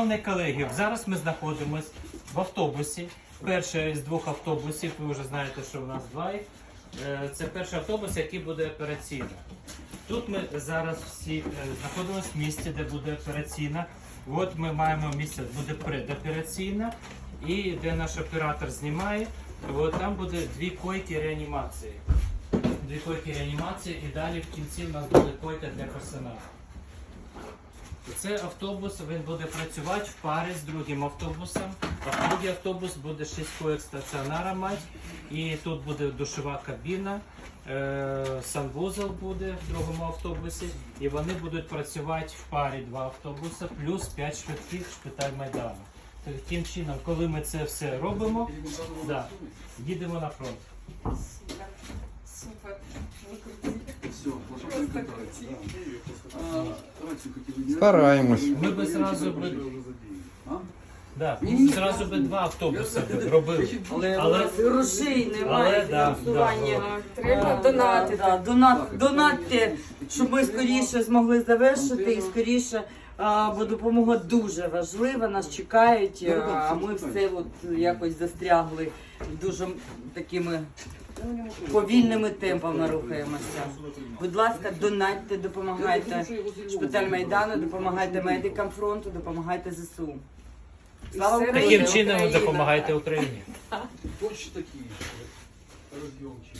Шановні колеги, зараз ми знаходимося в автобусі. Перший з двох автобусів, ви вже знаєте, що в нас два їх. Е, Це перший автобус, який буде операційний. Тут ми зараз всі е, знаходимося в місці, де буде операційна. От ми маємо місце, де буде предопераційна, і де наш оператор знімає. От там буде дві койки реанімації. Дві койки реанімації і далі в кінці в нас буде койка для персоналу. Це автобус, він буде працювати в парі з другим автобусом. А другий автобус буде 6 коек стаціонара мати. І тут буде душова кабіна, е, санвузол буде в другому автобусі. І вони будуть працювати в парі два автобуси, плюс 5 швидких шпиталь Майдану. Таким чином, коли ми це все робимо, да, їдемо на фронт. Стараємось. Ми би зразу би, да, зразу би два автобуси би робили. Але, Але- грошей немає да, фінансування. Треба Е, донатити. да, донат, щоб ми скоріше змогли завершити і скоріше. а, Бо допомога дуже важлива, нас чекають, а, а ми все от якось застрягли дуже такими повільними темпами рухаємося. Будь ласка, донатьте, допомагайте шпиталь Майдану, допомагайте медикам фронту, допомагайте ЗСУ. Слава Україні! Таким чином ви допомагаєте Україні. Точно такие. Разъемчик.